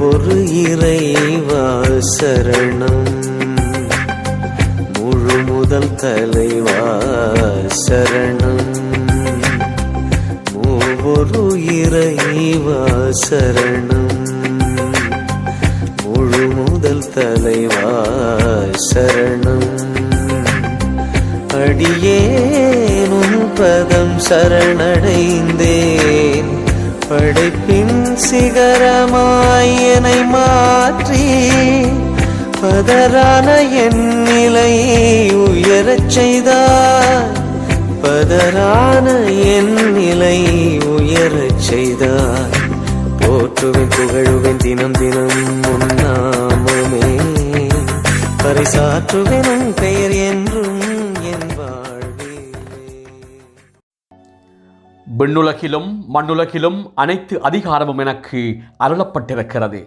ஒரு இறைவா சரணம். முழு முதல் தலைவா சரணம். மூவொரு இறைவா சரணம். முழு முதல் தலைவா சரணம். அடியேனும் பதம் சரணடைந்தேன். படைப்பின் சிகரமாயனை மாற்றி பதரான என் நிலையை உயரச் செய்தார் பதரான என் நிலையை உயரச் செய்தார் போற்றுவேன் புகழுவேன் தினம் தினம் முன்னாமமே பரிசாற்றுவேன் பெயர் என்றும் விண்ணுலகிலும் மண்ணுலகிலும் அனைத்து அதிகாரமும் எனக்கு அருளப்பட்டிருக்கிறது.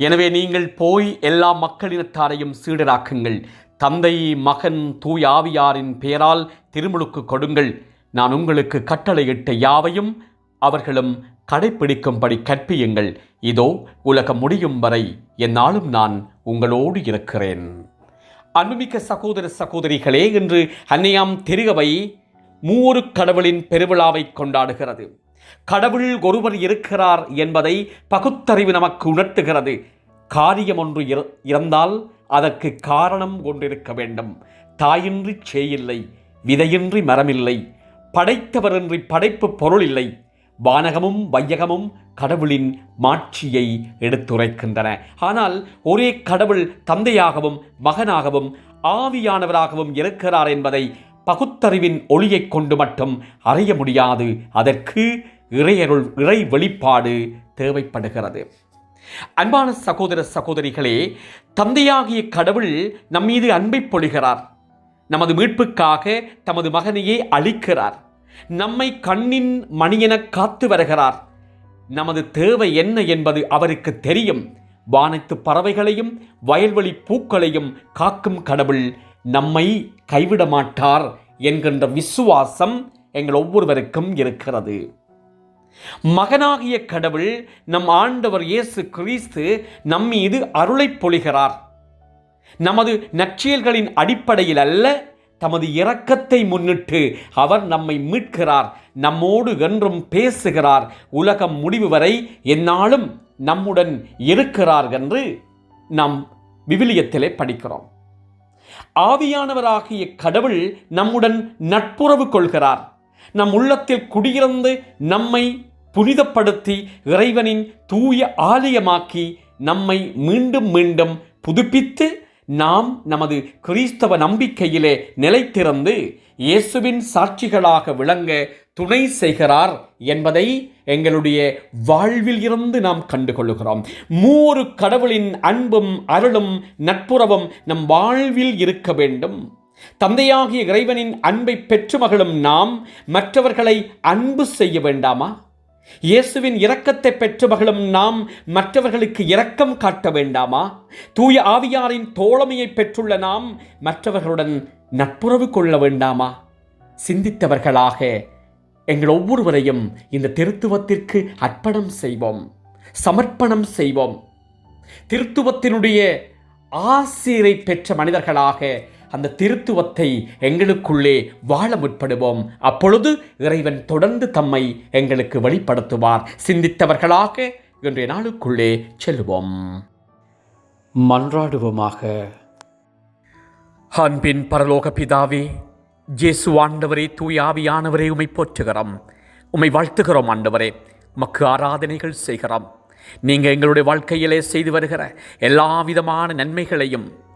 எனவே நீங்கள் போய் எல்லா மக்களினத்தாரையும் சீடராக்குங்கள். தந்தை மகன் தூயாவியாரின் பெயரால் திருமுழுக்கு கொடுங்கள். நான் உங்களுக்கு கட்டளையிட்ட யாவையும் அவர்களும் கடைப்பிடிக்கும்படி கற்பியுங்கள். இதோ உலகம் முடியும் வரை என்னாலும் நான் உங்களோடு இருக்கிறேன். அன்புமிக்க சகோதர சகோதரிகளே என்று அன்னையாம் திருகவை மூவொரு கடவுளின் பெருவிழாவை கொண்டாடுகிறது. கடவுள் ஒருவர் இருக்கிறார் என்பதை பகுத்தறிவு நமக்கு உணர்த்துகிறது. காரியம் ஒன்று இற- இறந்தால் அதற்கு காரணம் கொண்டிருக்க வேண்டும். தாயின்றி சேயில்லை விதையின்றி மரமில்லை படைத்தவரின்றி படைப்பு பொருள் இல்லை. வானகமும் வையகமும் கடவுளின் மாட்சியை எடுத்துரைக்கின்றன. ஆனால் ஒரே கடவுள் தந்தையாகவும் மகனாகவும் ஆவியானவராகவும் இருக்கிறார் என்பதை பகுத்தறிவின் ஒளியைக் கொண்டு மட்டும் அறிய முடியாது. அதற்கு இறையருள் இறை வெளிப்பாடு தேவைப்படுகிறது. அன்பான சகோதர சகோதரிகளே தந்தையாகிய கடவுள் நம்மீது அன்பை பொழிகிறார். நமது மீட்புக்காக தமது மகனையே அளிக்கிறார் நம்மை கண்ணின் மணியென காத்து வருகிறார். நமது தேவை என்ன என்பது அவருக்கு தெரியும். வானத்து பறவைகளையும் வயல்வெளி பூக்களையும் காக்கும் கடவுள் நம்மை கைவிட மாட்டார் என்கின்ற விசுவாசம் எங்கள் ஒவ்வொருவருக்கும் இருக்கிறது. மகனாகிய கடவுள் நம் ஆண்டவர் இயேசு கிறிஸ்து நம்மீது அருளைப் பொழிகிறார். நமது நற்செயல்களின் அடிப்படையில் அல்ல தமது இரக்கத்தை முன்னிட்டு அவர் நம்மை மீட்கிறார் நம்மோடு என்றும் பேசுகிறார். உலகம் முடிவு வரை எந்நாளும் நம்முடன் இருக்கிறார் என்று நாம் விவிலியத்திலே படிக்கிறோம். ஆவியானவராகிய கடவுள் நம்முடன் நட்புறவு கொள்கிறார். நம் உள்ளத்தில் குடியிருந்து நம்மை புனிதப்படுத்தி இறைவனின் தூய ஆலயமாக்கி நம்மை மீண்டும் மீண்டும் புதுப்பித்து நாம் நமது கிறிஸ்தவ நம்பிக்கையிலே நிலைத்திருந்து இயேசுவின் சாட்சிகளாக விளங்க துணை செய்கிறார் என்பதை எங்களுடைய வாழ்வில் இருந்து நாம் கண்டுகொள்கிறோம் மூறு கடவுளின் அன்பும் அருளும் நட்புறவும் நம் வாழ்வில் இருக்க வேண்டும். தந்தையாகிய இறைவனின் அன்பை பெற்று மகளும் நாம் மற்றவர்களை அன்பு செய்ய வேண்டாமா? இயேசுவின் இரக்கத்தை பெற்று மகளும் நாம் மற்றவர்களுக்கு இரக்கம் காட்ட வேண்டாமா? தூய ஆவியாரின் தோழமையை பெற்றுள்ள நாம் மற்றவர்களுடன் நட்புறவு கொள்ள வேண்டாமா? சிந்தித்தவர்களாக எங்கள் ஒவ்வொருவரையும் இந்த திருத்துவத்திற்கு அர்ப்பணம் செய்வோம் சமர்ப்பணம் செய்வோம். திருத்துவத்தினுடைய ஆசிரை பெற்ற மனிதர்களாக அந்த திருத்துவத்தை எங்களுக்குள்ளே வாழ முற்படுவோம். அப்பொழுது இறைவன் தொடர்ந்து தம்மை எங்களுக்கு வெளிப்படுத்துவார். சிந்தித்தவர்களாக இன்றைய நாளுக்குள்ளே செல்வோம் மன்றாடுவோமாக. அன்பின் பரலோக பிதாவே ஜேசு ஆண்டவரே தூய ஆவியானவரே உமை போற்றுகிறோம். உமை வாழ்த்துகிறோம் ஆண்டவரே. மக்கு ஆராதனைகள் செய்கிறோம். நீங்கள் எங்களுடைய வாழ்க்கையிலே செய்து வருகிற எல்லா விதமான நன்மைகளையும்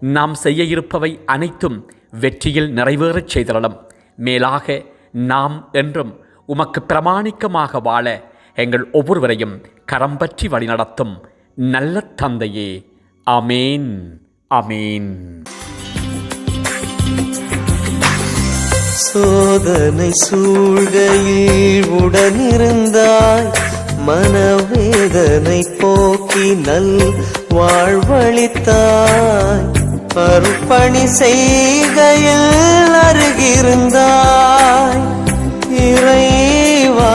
நாம் செய்ய இருப்பவை அனைத்தும் வெற்றியில் நிறைவேறச் செய்திடலாம் மேலாக நாம் என்றும் உமக்கு பிரமாணிக்கமாக வாழ எங்கள் ஒவ்வொருவரையும் கரம் பற்றி வழிநடத்தும் நல்ல தந்தையே. அமேன் அமேன் சோதனை சூழ்கையில் உடனிருந்தாய் மனவேதனை போக்கி நல் வாழ்வழித்தாய். அர்ப்பணி செய்கையில் அருகிருந்தாய் இறைவா.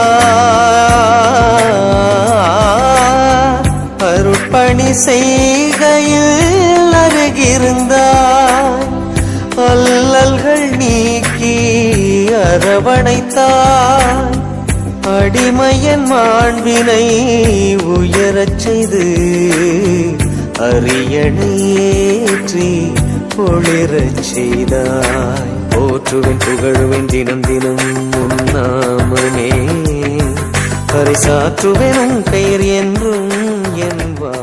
அர்ப்பணி செய்கையில் அருகிருந்தாய். அல்லல்கள் நீக்கி அரவணைத்தாய். அடிமையன் மாண்பினை உயரச் செய்து அரியணையேற்றி ஒளிரச் செய்தாய். போற்றுவேன் புகழுவேன் தினம் தினம் உன்னாமனே பரிசாற்றுவேன் பெயர் என்றும் என்பார்